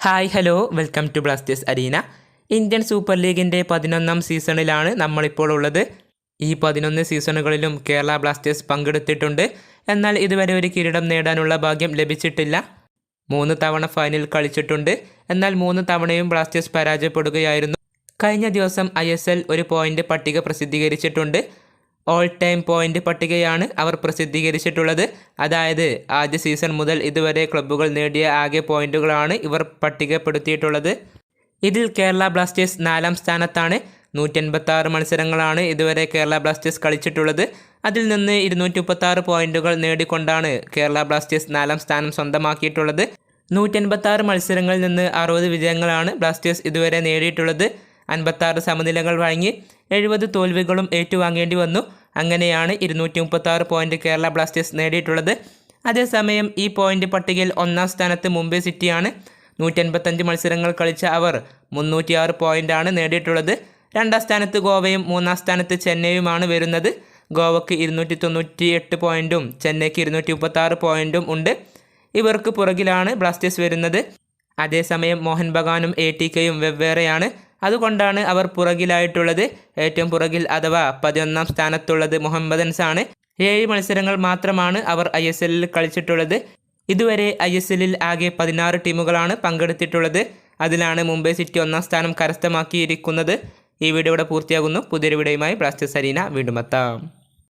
Hi hello welcome to Blasters arena Indian super ലീഗിന്റെ പതിനൊന്നാം സീസണിലാണ് നമ്മളിപ്പോൾ ഉള്ളത്. ഈ പതിനൊന്ന് സീസണുകളിലും കേരള ബ്ലാസ്റ്റേഴ്സ് പങ്കെടുത്തിട്ടുണ്ട്. എന്നാൽ ഇതുവരെ ഒരു കിരീടം നേടാനുള്ള ഭാഗ്യം ലഭിച്ചിട്ടില്ല. മൂന്ന് തവണ ഫൈനൽ കളിച്ചിട്ടുണ്ട്. എന്നാൽ മൂന്ന് തവണയും ബ്ലാസ്റ്റേഴ്സ് പരാജയപ്പെടുകയായിരുന്നു. കഴിഞ്ഞ ദിവസം ഐ ഒരു പോയിന്റ് പട്ടിക പ്രസിദ്ധീകരിച്ചിട്ടുണ്ട്. ഓൾ ടൈം പോയിന്റ് പട്ടികയാണ് അവർ പ്രസിദ്ധീകരിച്ചിട്ടുള്ളത്. അതായത് ആദ്യ സീസൺ മുതൽ ഇതുവരെ ക്ലബ്ബുകൾ നേടിയ ആകെ പോയിന്റുകളാണ് ഇവർ പട്ടികപ്പെടുത്തിയിട്ടുള്ളത്. ഇതിൽ കേരള ബ്ലാസ്റ്റേഴ്സ് നാലാം സ്ഥാനത്താണ്. നൂറ്റി എൺപത്തി ആറ് മത്സരങ്ങളാണ് ഇതുവരെ കേരള ബ്ലാസ്റ്റേഴ്സ് കളിച്ചിട്ടുള്ളത്. അതിൽ നിന്ന് ഇരുന്നൂറ്റി മുപ്പത്തി ആറ് പോയിന്റുകൾ നേടിക്കൊണ്ടാണ് കേരള ബ്ലാസ്റ്റേഴ്സ് നാലാം സ്ഥാനം സ്വന്തമാക്കിയിട്ടുള്ളത്. നൂറ്റി എൺപത്തി ആറ് മത്സരങ്ങളിൽ നിന്ന് അറുപത് വിജയങ്ങളാണ് ബ്ലാസ്റ്റേഴ്സ് ഇതുവരെ നേടിയിട്ടുള്ളത്. അൻപത്താറ് സമനിലകൾ വഴങ്ങി എഴുപത് തോൽവികളും ഏറ്റുവാങ്ങേണ്ടി വന്നു. അങ്ങനെയാണ് ഇരുന്നൂറ്റി മുപ്പത്തി ആറ് പോയിന്റ് കേരള ബ്ലാസ്റ്റേഴ്സ് നേടിയിട്ടുള്ളത്. അതേസമയം ഈ പോയിന്റ് പട്ടികയിൽ ഒന്നാം സ്ഥാനത്ത് മുംബൈ സിറ്റിയാണ്. നൂറ്റി അൻപത്തഞ്ച് മത്സരങ്ങൾ കളിച്ച അവർ മുന്നൂറ്റിയാറ് പോയിന്റാണ് നേടിയിട്ടുള്ളത്. രണ്ടാം സ്ഥാനത്ത് ഗോവയും മൂന്നാം സ്ഥാനത്ത് ചെന്നൈയുമാണ് വരുന്നത്. ഗോവയ്ക്ക് ഇരുന്നൂറ്റി തൊണ്ണൂറ്റി എട്ട് പോയിന്റും ചെന്നൈക്ക് ഇരുന്നൂറ്റി മുപ്പത്തി ആറ് പോയിന്റും ഉണ്ട്. ഇവർക്ക് പുറകിലാണ് ബ്ലാസ്റ്റേഴ്സ് വരുന്നത്. അതേസമയം മോഹൻ ബഗാനും എ ടി കെയും വെവ്വേറെയാണ്. അതുകൊണ്ടാണ് അവർ പുറകിലായിട്ടുള്ളത്. ഏറ്റവും പുറകിൽ അഥവാ പതിനൊന്നാം സ്ഥാനത്തുള്ളത് മുഹമ്മദൻസ് ആണ് ഏഴ് മത്സരങ്ങൾ മാത്രമാണ് അവർ ഐ എസ് എല്ലിൽ കളിച്ചിട്ടുള്ളത്. ഇതുവരെ ഐ എസ് എല്ലിൽ ആകെ പതിനാറ് ടീമുകളാണ് പങ്കെടുത്തിട്ടുള്ളത്. അതിലാണ് മുംബൈ സിറ്റി ഒന്നാം സ്ഥാനം കരസ്ഥമാക്കിയിരിക്കുന്നത്. ഈ വീഡിയോ ഇവിടെ പൂർത്തിയാകുന്നു. പുതിയൊരു വീഡിയോയുമായി ബ്ലാസ്റ്റേഴ്സ് അരീന വീണ്ടും എത്താം.